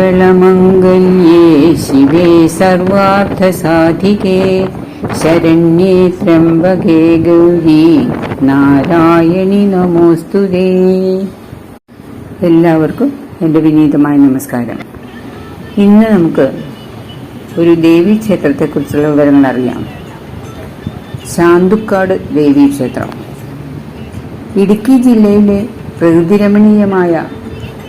സർവമംഗളമംഗല്യേ ശിവേ സർവാർത്ഥസാധികേ ശരണ്യേ ത്രംബകേ ഗൗരി നാരായണി നമോസ്തുതേ. എല്ലാവർക്കും എന്റെ വിനീതമായ നമസ്കാരം. ഇന്ന് നമുക്ക് ഒരു ദേവീ ക്ഷേത്രത്തെക്കുറിച്ചുള്ള വിവരങ്ങൾ അറിയാം. ശാന്തുക്കാട് ദേവീ ക്ഷേത്രം. ഇടുക്കി ജില്ലയിലെ പ്രകൃതിരമണീയമായ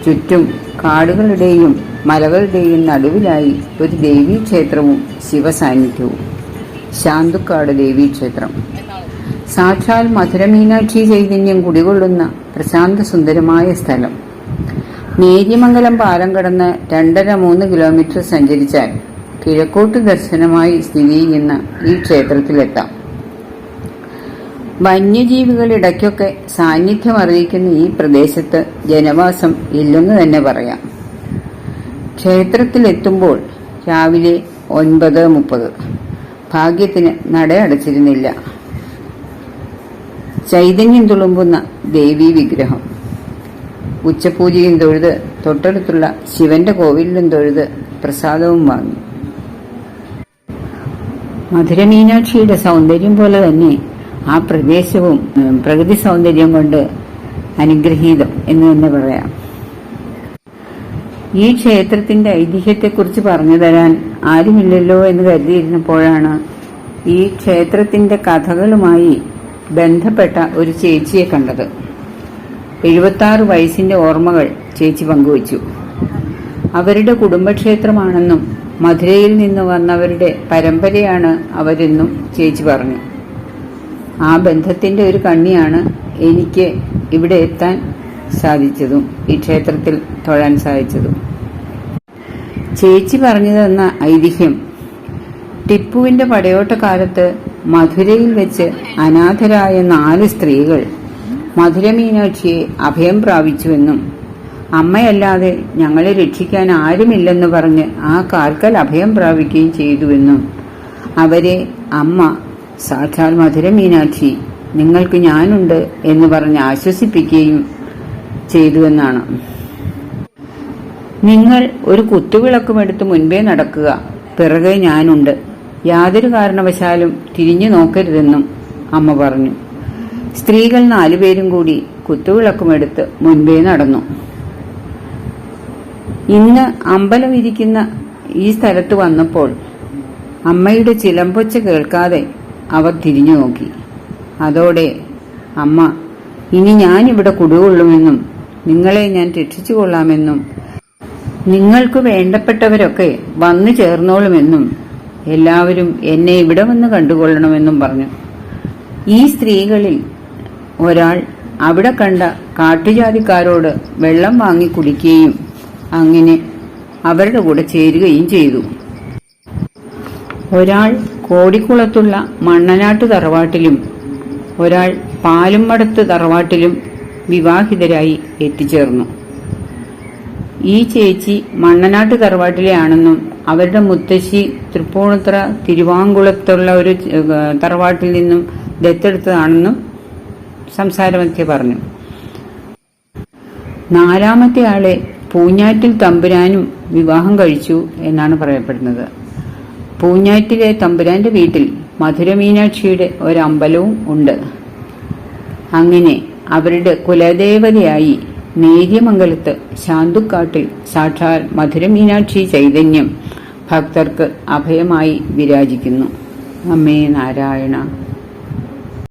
ചുറ്റും കാടുകളുടെയും മലകളുടെയും നടുവിലായി ഒരു ദേവീ ക്ഷേത്രവും ശിവസാന്നിധ്യവും. ശാന്തുക്കാട് ദേവീ ക്ഷേത്രം. സാക്ഷാൽ മധുരമീനാക്ഷി ചൈതന്യം കുടികൊള്ളുന്ന പ്രശാന്ത സുന്ദരമായ സ്ഥലം. നേര്യമംഗലം പാലം കടന്ന് രണ്ടര മൂന്ന് കിലോമീറ്റർ സഞ്ചരിച്ചാൽ കിഴക്കോട്ട് ദർശനമായി സ്ഥിതി ചെയ്യുന്ന ഈ ക്ഷേത്രത്തിലെത്താം. വന്യജീവികൾ ഇടയ്ക്കൊക്കെ സാന്നിധ്യം അറിയിക്കുന്ന ഈ പ്രദേശത്ത് ജനവാസം ഇല്ലെന്ന് തന്നെ പറയാം. ക്ഷേത്രത്തിലെത്തുമ്പോൾ രാവിലെ ഒൻപത് മുപ്പത്. ഭാഗ്യത്തിന് നട അടച്ചിരുന്നില്ല. ചൈതന്യം തുളുമ്പുന്ന ദേവീ വിഗ്രഹം. ഉച്ചപൂജയും തൊഴുത് തൊട്ടടുത്തുള്ള ശിവന്റെ കോവിലിലും തൊഴുത് പ്രസാദവും വാങ്ങി. മധുര മീനാക്ഷിയുടെ സൗന്ദര്യം പോലെ തന്നെ ആ പ്രദേശവും പ്രകൃതി സൗന്ദര്യം കൊണ്ട് അനുഗ്രഹീതം എന്ന് തന്നെ പറയാം. ഈ ക്ഷേത്രത്തിന്റെ ഐതിഹ്യത്തെക്കുറിച്ച് പറഞ്ഞു തരാൻ ആരുമില്ലല്ലോ എന്ന് കരുതിയിരുന്നപ്പോഴാണ് ഈ ക്ഷേത്രത്തിന്റെ കഥകളുമായി ബന്ധപ്പെട്ട ഒരു ചേച്ചിയെ കണ്ടത്. എഴുപത്താറ് വയസ്സിന്റെ ഓർമ്മകൾ ചേച്ചി പങ്കുവച്ചു. അവരുടെ കുടുംബക്ഷേത്രമാണെന്നും മധുരയിൽ നിന്ന് വന്നവരുടെ പരമ്പരയാണ് അവരെന്നും ചേച്ചി പറഞ്ഞു. ആ ബന്ധത്തിന്റെ ഒരു കണ്ണിയാണ് എനിക്ക് ഇവിടെ എത്താൻ സാധിച്ചതും ഈ ക്ഷേത്രത്തിൽ തൊഴാൻ സാധിച്ചതും. ചേച്ചി പറഞ്ഞു തന്ന ഐതിഹ്യം ടിപ്പുവിന്റെ പടയോട്ടക്കാലത്ത് മധുരയിൽ വെച്ച് അനാഥരായ നാല് സ്ത്രീകൾ മധുര മീനാക്ഷിയെ അഭയം പ്രാപിച്ചുവെന്നും അമ്മയല്ലാതെ ഞങ്ങളെ രക്ഷിക്കാൻ ആരുമില്ലെന്ന് പറഞ്ഞ് ആ കാൽക്കൽ അഭയം പ്രാപിക്കുകയും ചെയ്തുവെന്നും അവരെ അമ്മ സാക്ഷാൽ മധുരമീനാക്ഷി നിങ്ങൾക്ക് ഞാനുണ്ട് എന്ന് പറഞ്ഞ് ആശ്വസിപ്പിക്കുകയും ചെയ്തുവെന്നാണ്. നിങ്ങൾ ഒരു കുത്തുവിളക്കുമെടുത്ത് മുൻപേ നടക്കുക. പിറകെ ഞാനുണ്ട്. യാതൊരു കാരണവശാലും തിരിഞ്ഞു നോക്കരുതെന്നും അമ്മ പറഞ്ഞു. സ്ത്രീകൾ നാലുപേരും കൂടി കുത്തുവിളക്കുമെടുത്ത് മുൻപേ നടന്നു. ഇന്ന് അമ്പലം ഇരിക്കുന്ന ഈ സ്ഥലത്ത് വന്നപ്പോൾ അമ്മയുടെ ചിലമ്പൊച്ച കേൾക്കാതെ അവർ തിരിഞ്ഞു നോക്കി. അതോടെ അമ്മ ഇനി ഞാനിവിടെ കുടികൊള്ളുമെന്നും നിങ്ങളെ ഞാൻ രക്ഷിച്ചു കൊള്ളാമെന്നും നിങ്ങൾക്ക് വേണ്ടപ്പെട്ടവരൊക്കെ വന്നു ചേർന്നോളുമെന്നും എല്ലാവരും എന്നെ ഇവിടെ വന്ന് കണ്ടുകൊള്ളണമെന്നും പറഞ്ഞു. ഈ സ്ത്രീകളിൽ ഒരാൾ അവിടെ കണ്ട കാട്ടുജാതിക്കാരോട് വെള്ളം വാങ്ങി കുടിക്കുകയും അങ്ങനെ അവരുടെ കൂടെ ചേരുകയും ചെയ്തു. ഒരാൾ കോടിക്കുളത്തുള്ള മണ്ണനാട്ട് തറവാട്ടിലും ഒരാൾ പാലുംമടത്ത് തറവാട്ടിലും വിവാഹിതരായി എത്തിച്ചേർന്നു. ഈ ചേച്ചി മണ്ണനാട്ട് തറവാട്ടിലെ ആണെന്നും അവരുടെ മുത്തശ്ശി തൃപ്പൂണിത്തറ തിരുവാങ്കുളത്തുള്ള ഒരു തറവാട്ടിൽ നിന്നും ദത്തെടുത്തതാണെന്നും സംസാരമധ്യ പറഞ്ഞു. നാലാമത്തെ ആളെ പൂഞ്ഞാറ്റിൽ തമ്പുരാനും വിവാഹം കഴിച്ചു എന്നാണ് പറയപ്പെടുന്നത്. പൂഞ്ഞാറ്റിലെ തമ്പുരാന്റെ വീട്ടിൽ മധുര മീനാക്ഷിയുടെ ഒരമ്പലവും ഉണ്ട്. അങ്ങനെ അവരുടെ കുലദേവതയായി നേര്യമംഗലത്ത് ശാന്തുക്കാട്ടിൽ സാക്ഷാൽ മധുര മീനാക്ഷി ചൈതന്യം ഭക്തർക്ക് അഭയമായി വിരാജിക്കുന്നു. അമ്മേ നാരായണ.